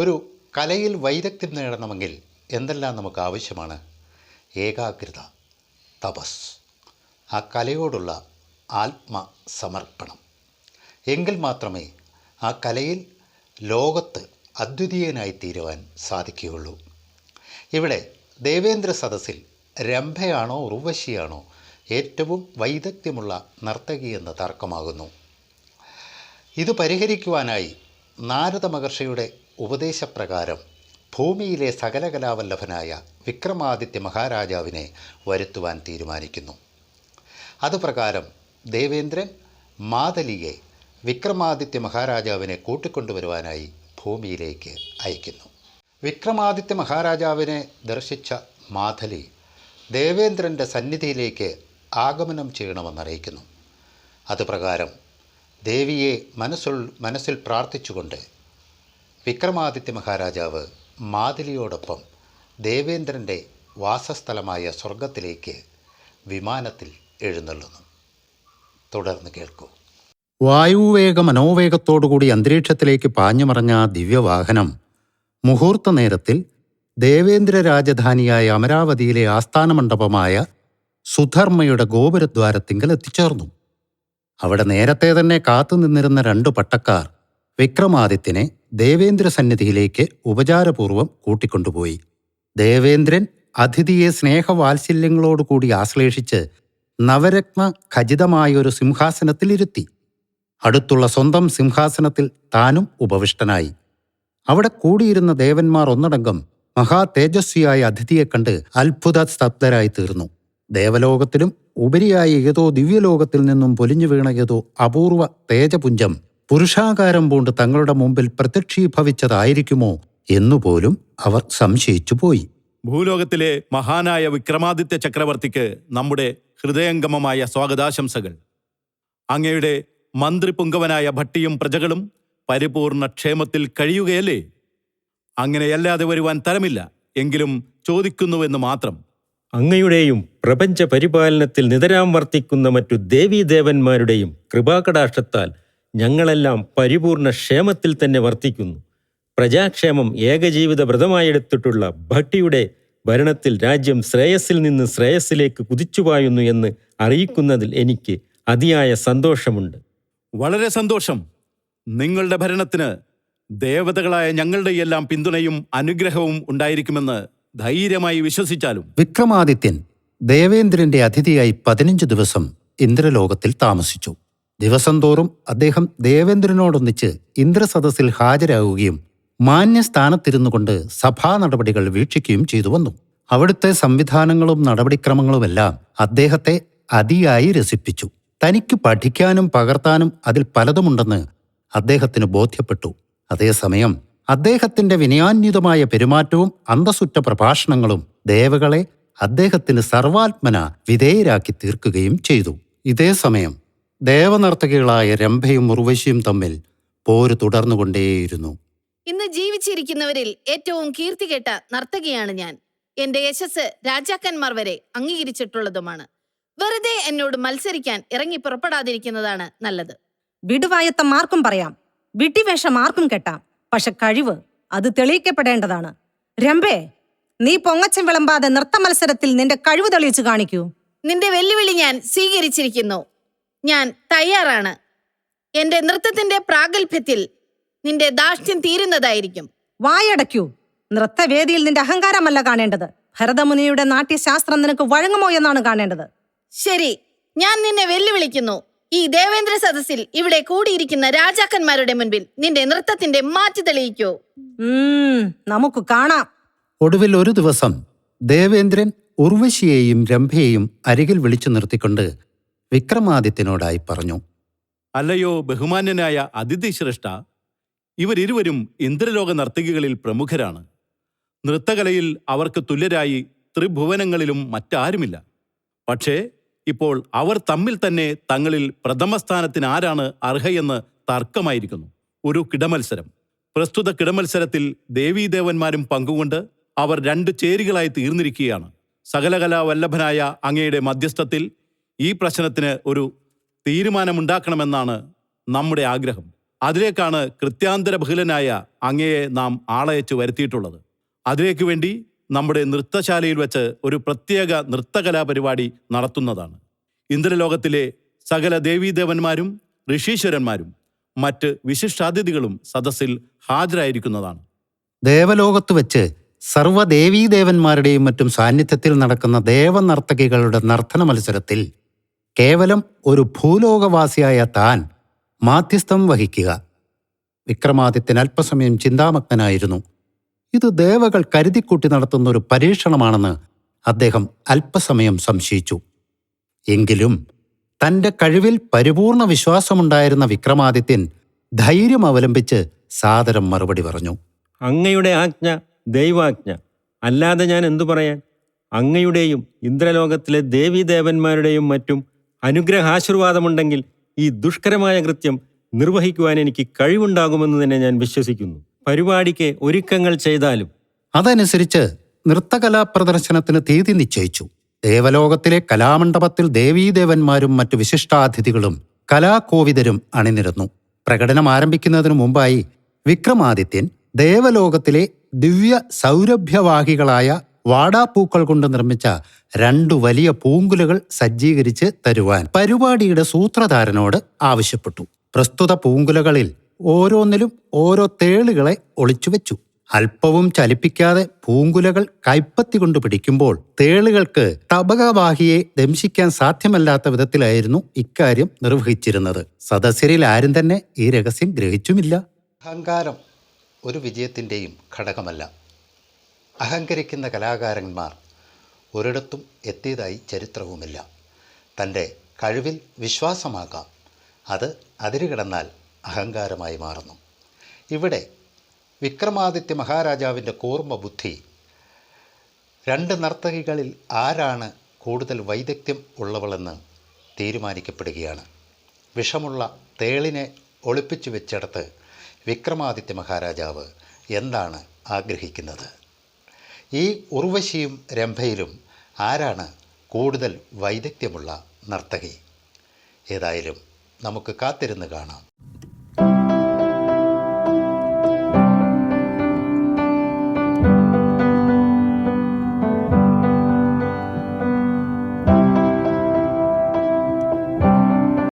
ഒരു കലയിൽ വൈദഗ്ധ്യം നേടണമെങ്കിൽ എന്തെല്ലാം നമുക്ക് ആവശ്യമാണ്? ഏകാഗ്രത തപസ് ആ കലയോടുള്ള ആത്മസമർപ്പണം. എങ്കിൽ മാത്രമേ ആ കലയിൽ ലോകത്ത് അദ്വിതീയനായി തീരുവാൻ സാധിക്കുകയുള്ളൂ. ഇവിടെ ദേവേന്ദ്ര സദസ്സിൽ രംഭയാണോ ഉർവശിയാണോ ഏറ്റവും വൈദഗ്ധ്യമുള്ള നർത്തകി എന്ന് തർക്കമാകുന്നു. ഇത് പരിഹരിക്കുവാനായി നാരദ മഹർഷിയുടെ ഉപദേശപ്രകാരം ഭൂമിയിലെ സകലകലാവല്ലഭനായ വിക്രമാദിത്യ മഹാരാജാവിനെ വരുത്തുവാൻ തീരുമാനിക്കുന്നു. അതുപ്രകാരം ദേവേന്ദ്രൻ മാതലിയെ വിക്രമാദിത്യ മഹാരാജാവിനെ കൂട്ടിക്കൊണ്ടുവരുവാനായി ഭൂമിയിലേക്ക് അയക്കുന്നു. വിക്രമാദിത്യ മഹാരാജാവിനെ ദർശിച്ച മാധലി ദേവേന്ദ്രന്റെ സന്നിധിയിലേക്ക് ആഗമനം ചെയ്യണമെന്നറിയിക്കുന്നു അതുപ്രകാരം ദേവിയെ മനസ്സുൾ മനസ്സിൽ പ്രാർത്ഥിച്ചുകൊണ്ട് വിക്രമാദിത്യ മഹാരാജാവ് മാതിലിയോടൊപ്പം ദേവേന്ദ്രന്റെ വാസസ്ഥലമായ സ്വർഗത്തിലേക്ക് വിമാനത്തിൽ എഴുന്നള്ളുന്നു. തുടർന്ന് കേൾക്കൂ. വായുവേഗ മനോവേഗത്തോടുകൂടി അന്തരീക്ഷത്തിലേക്ക് പാഞ്ഞു മറഞ്ഞ ആ ദിവ്യവാഹനം മുഹൂർത്ത നേരത്തിൽ ദേവേന്ദ്ര രാജധാനിയായ അമരാവതിയിലെ ആസ്ഥാനമണ്ഡപമായ സുധർമ്മയുടെ ഗോപുരദ്വാരത്തിങ്കൽ എത്തിച്ചേർന്നു. അവിടെ നേരത്തെ തന്നെ കാത്തുനിന്നിരുന്ന രണ്ടു പട്ടക്കാർ വിക്രമാദിത്യനെ ദേവേന്ദ്ര സന്നിധിയിലേക്ക് ഉപചാരപൂർവം കൂട്ടിക്കൊണ്ടുപോയി. ദേവേന്ദ്രൻ അതിഥിയെ സ്നേഹവാത്സല്യങ്ങളോടുകൂടി ആശ്ലേഷിച്ച് നവരത്ന ഖചിതമായൊരു സിംഹാസനത്തിലിരുത്തി. അടുത്തുള്ള സ്വന്തം സിംഹാസനത്തിൽ താനും ഉപവിഷ്ടനായി. അവിടെ കൂടിയിരുന്ന ദേവന്മാർ ഒന്നടങ്കം മഹാ തേജസ്വിയായ അതിഥിയെ കണ്ട് അത്ഭുത സ്തബ്ധരായി തീർന്നു ദേവലോകത്തിലും ഉപരിയായ ഏതോ ദിവ്യലോകത്തിൽ നിന്നും പൊലിഞ്ഞു വീണ ഏതോ അപൂർവ തേജപുഞ്ചം പുരുഷാകാരം പൂണ്ട് തങ്ങളുടെ മുമ്പിൽ പ്രത്യക്ഷീഭവിച്ചതായിരിക്കുമോ എന്നുപോലും അവർ സംശയിച്ചുപോയി ഭൂലോകത്തിലെ മഹാനായ വിക്രമാദിത്യ ചക്രവർത്തിക്ക് നമ്മുടെ ഹൃദയംഗമമായ സ്വാഗതാശംസകൾ. അങ്ങയുടെ മന്ത്രി പുങ്കവനായ ഭട്ടിയും പ്രജകളും പരിപൂർണ ക്ഷേമത്തിൽ കഴിയുകയല്ലേ? അങ്ങനെയല്ലാതെ വരുവാൻ തരമില്ല എങ്കിലും ചോദിക്കുന്നുവെന്ന് മാത്രം. അങ്ങയുടെയും പ്രപഞ്ച പരിപാലനത്തിൽ നിതരാം വർത്തിക്കുന്ന മറ്റു ദേവീദേവന്മാരുടെയും കൃപാകടാക്ഷത്താൽ ഞങ്ങളെല്ലാം പരിപൂർണ ക്ഷേമത്തിൽ തന്നെ വർത്തിക്കുന്നു. പ്രജാക്ഷേമം ഏകജീവിത വ്രതമായെടുത്തിട്ടുള്ള ഭട്ടിയുടെ ഭരണത്തിൽ രാജ്യം ശ്രേയസ്സിൽ നിന്ന് ശ്രേയസ്സിലേക്ക് കുതിച്ചുപായുന്നു എന്ന് അറിയിക്കുന്നതിൽ എനിക്ക് അതിയായ സന്തോഷമുണ്ട്. വളരെ സന്തോഷം. നിങ്ങളുടെ ഭരണത്തിന് ദേവതകളായ ഞങ്ങളുടെ എല്ലാം പിന്തുണയും അനുഗ്രഹവും ഉണ്ടായിരിക്കുമെന്ന് ധൈര്യമായി വിശ്വസിച്ചാലും. വിക്രമാദിത്യൻ ദേവേന്ദ്രന്റെ അതിഥിയായി പതിനഞ്ച് ദിവസം ഇന്ദ്രലോകത്തിൽ താമസിച്ചു. ദിവസം തോറും അദ്ദേഹം ദേവേന്ദ്രനോടൊന്നിച്ച് ഇന്ദ്രസദസ്സിൽ ഹാജരാകുകയും മാന്യസ്ഥാനത്തിരുന്നു കൊണ്ട് സഭാ നടപടികൾ വീക്ഷിക്കുകയും ചെയ്തു വന്നു. അവിടുത്തെ സംവിധാനങ്ങളും നടപടിക്രമങ്ങളുമെല്ലാം അദ്ദേഹത്തെ അതിയായി രസിപ്പിച്ചു. തനിക്ക് പഠിക്കാനും പകർത്താനും അതിൽ പലതുമുണ്ടെന്ന് അദ്ദേഹത്തിന് ബോധ്യപ്പെട്ടു. അതേസമയം അദ്ദേഹത്തിന്റെ വിനയാന്വിതമായ പെരുമാറ്റവും അന്തസുറ്റ പ്രഭാഷണങ്ങളും ദേവകളെ അദ്ദേഹത്തിന് സർവാത്മന വിധേയരാക്കി തീർക്കുകയും ചെയ്തു. ഇതേ സമയം ദേവനർത്തകികളായ രംഭയും ഉർവശിയും തമ്മിൽ പോര് തുടർന്നുകൊണ്ടേയിരുന്നു. ഇന്ന് ജീവിച്ചിരിക്കുന്നവരിൽ ഏറ്റവും കീർത്തികേട്ട നർത്തകിയാണ് ഞാൻ. എന്റെ യശസ് രാജാക്കന്മാർ വരെ അംഗീകരിച്ചിട്ടുള്ളതുമാണ്. വെറുതെ എന്നോട് മത്സരിക്കാൻ ഇറങ്ങി പുറപ്പെടാതിരിക്കുന്നതാണ് നല്ലത്. വിടുവായത്തം ആർക്കും പറയാം. വിട്ടിവേഷം ആർക്കും കെട്ടാം. പക്ഷെ കഴിവ് അത് തെളിയിക്കപ്പെടേണ്ടതാണ്. രംഭേ നീ പൊങ്ങച്ചം വിളമ്പാതെ നൃത്ത മത്സരത്തിൽ നിന്റെ കഴിവ് തെളിയിച്ചു കാണിക്കൂ. നിന്റെ വെല്ലുവിളി ഞാൻ സ്വീകരിച്ചിരിക്കുന്നു. ഞാൻ തയ്യാറാണ്. എന്റെ നൃത്തത്തിന്റെ പ്രാഗൽഭ്യത്തിൽ നിന്റെ ദാഷ്ട്യം തീരുന്നതായിരിക്കും. വായടയ്ക്കൂ. നൃത്തവേദിയിൽ നിന്റെ അഹങ്കാരമല്ല കാണേണ്ടത്. ഭരതമുനിയുടെ നാട്യശാസ്ത്രം നിനക്ക് വഴങ്ങുമോ എന്നാണ് കാണേണ്ടത്. ശരി ഞാൻ നിന്നെ വെല്ലുവിളിക്കുന്നു. ഈ ദേവേന്ദ്ര സദസ്സിൽ ഇവിടെ കൂടിയിരിക്കുന്ന രാജാക്കന്മാരുടെ മുൻപിൽ നിന്റെ നൃത്തത്തിന്റെ മാറ്റി തെളിയിക്കൂ. ഉം നമുക്ക് കാണാം. ഒടുവിൽ ഒരു ദിവസം ദേവേന്ദ്രൻ ഉർവശിയെയും രംഭയെയും അരികിൽ വിളിച്ചു നിർത്തിക്കൊണ്ട് വിക്രമാദിത്യനോടായി പറഞ്ഞു. അല്ലയോ ബഹുമാന്യനായ അതിഥി ശ്രേഷ്ഠ ഇവരിരുവരും ഇന്ദ്രലോക നർത്തകികളിൽ പ്രമുഖരാണ്. നൃത്തകലയിൽ അവർക്ക് തുല്യരായി ത്രിഭുവനങ്ങളിലും മറ്റാരുമില്ല. പക്ഷേ ഇപ്പോൾ അവർ തമ്മിൽ തന്നെ തങ്ങളിൽ പ്രഥമസ്ഥാനത്തിന് ആരാണ് അർഹയെന്ന് തർക്കമായിരിക്കുന്നു. ഒരു കിടമത്സരം. പ്രസ്തുത കിടമത്സരത്തിൽ ദേവീദേവന്മാരും പങ്കുകൊണ്ട് അവർ രണ്ട് ചേരികളായി തീർന്നിരിക്കുകയാണ്. സകലകലാ വല്ലഭനായ അങ്ങയുടെ മധ്യസ്ഥത്തിൽ ഈ പ്രശ്നത്തിന് ഒരു തീരുമാനമുണ്ടാക്കണമെന്നാണ് നമ്മുടെ ആഗ്രഹം. അതിലേക്കാണ് കൃത്യാന്തര ബഹുലനായ അങ്ങയെ നാം ആളയച്ചു വരുത്തിയിട്ടുള്ളത്. അതിലേക്ക് വേണ്ടി നമ്മുടെ നൃത്തശാലയിൽ വെച്ച് ഒരു പ്രത്യേക നൃത്തകലാ പരിപാടി നടത്തുന്നതാണ്. ഇന്ദ്രലോകത്തിലെ സകല ദേവീദേവന്മാരും ഋഷീശ്വരന്മാരും മറ്റ് വിശിഷ്ടാതിഥികളും സദസ്സിൽ ഹാജരായിരിക്കുന്നതാണ്. ദേവലോകത്ത് വെച്ച് സർവദേവീദേവന്മാരുടെയും മറ്റും സാന്നിധ്യത്തിൽ നടക്കുന്ന ദേവനർത്തകികളുടെ നർത്തന മത്സരത്തിൽ കേവലം ഒരു ഭൂലോകവാസിയായ താൻ മാധ്യസ്ഥം വഹിക്കുക. വിക്രമാദിത്യൻ അല്പസമയം ചിന്താമഗ്നായിരുന്നു ഇത് ദേവകൾ കരുതിക്കൂട്ടി നടത്തുന്ന ഒരു പരീക്ഷണമാണെന്ന് അദ്ദേഹം അല്പസമയം സംശയിച്ചു. എങ്കിലും തന്റെ കഴിവിൽ പരിപൂർണ വിശ്വാസമുണ്ടായിരുന്ന വിക്രമാദിത്യൻ ധൈര്യം അവലംബിച്ച് സാദരം മറുപടി പറഞ്ഞു. അങ്ങയുടെ ആജ്ഞ ദൈവാജ്ഞ. അല്ലാതെ ഞാൻ എന്തു പറയാൻ? അങ്ങയുടെയും ഇന്ദ്രലോകത്തിലെ ദേവീദേവന്മാരുടെയും മറ്റും അനുഗ്രഹാശീർവാദമുണ്ടെങ്കിൽ ഈ ദുഷ്കരമായ കൃത്യം നിർവഹിക്കുവാൻ എനിക്ക് കഴിവുണ്ടാകുമെന്ന് തന്നെ ഞാൻ വിശ്വസിക്കുന്നു. പരിപാടിക്ക് ഒരുക്കങ്ങൾ ചെയ്താലും. അതനുസരിച്ച് നൃത്തകലാ പ്രദർശനത്തിന് തീയതി നിശ്ചയിച്ചു. ദേവലോകത്തിലെ കലാമണ്ഡപത്തിൽ ദേവീദേവന്മാരും മറ്റു വിശിഷ്ടാതിഥികളും കലാകോവിതരും അണിനിരന്നു. പ്രകടനം ആരംഭിക്കുന്നതിനു മുമ്പായി വിക്രമാദിത്യൻ ദേവലോകത്തിലെ ദിവ്യ സൗരഭ്യവാഹികളായ വാടാപ്പൂക്കൾ കൊണ്ട് നിർമ്മിച്ച രണ്ടു വലിയ പൂങ്കുലകൾ സജ്ജീകരിച്ച് തരുവാൻ പരിപാടിയുടെ സൂത്രധാരനോട് ആവശ്യപ്പെട്ടു. പ്രസ്തുത പൂങ്കുലകളിൽ ഓരോന്നിലും ഓരോ തേളുകളെ ഒളിച്ചുവെച്ചു. അല്പവും ചലിപ്പിക്കാതെ പൂങ്കുലകൾ കൈപ്പത്തി കൊണ്ട് പിടിക്കുമ്പോൾ തേളുകൾക്ക് തപകവാഹിയെ ദംശിക്കാൻ സാധ്യമല്ലാത്ത വിധത്തിലായിരുന്നു ഇക്കാര്യം നിർവഹിച്ചിരുന്നത്. സദസ്യരിൽ ആരും തന്നെ ഈ രഹസ്യം ഗ്രഹിച്ചുമില്ല. അഹങ്കാരം ഒരു വിജയത്തിന്റെയും ഘടകമല്ല. അഹങ്കരിക്കുന്ന കലാകാരന്മാർ ഒരിടത്തും എത്തിയതായി ചരിത്രവുമില്ല. തന്റെ കഴിവിൽ വിശ്വാസമാകാം. അത് അതിരുകിടന്നാൽ അഹങ്കാരമായി മാറുന്നു. ഇവിടെ വിക്രമാദിത്യ മഹാരാജാവിന്റെ കൂർമ്മ ബുദ്ധി രണ്ട് നർത്തകികളിൽ ആരാണ് കൂടുതൽ വൈദഗ്ധ്യം ഉള്ളവളെന്ന് തീരുമാനിക്കപ്പെടുകയാണ്. വിഷമുള്ള തേളിനെ ഒളിപ്പിച്ചു വെച്ചിടത്ത് വിക്രമാദിത്യ മഹാരാജാവ് എന്താണ് ആഗ്രഹിക്കുന്നത്? ഈ ഉർവശിയും രംഭയിലും ആരാണ് കൂടുതൽ വൈദഗ്ധ്യമുള്ള നർത്തകി? ഏതായാലും നമുക്ക് കാത്തിരുന്ന് കാണാം.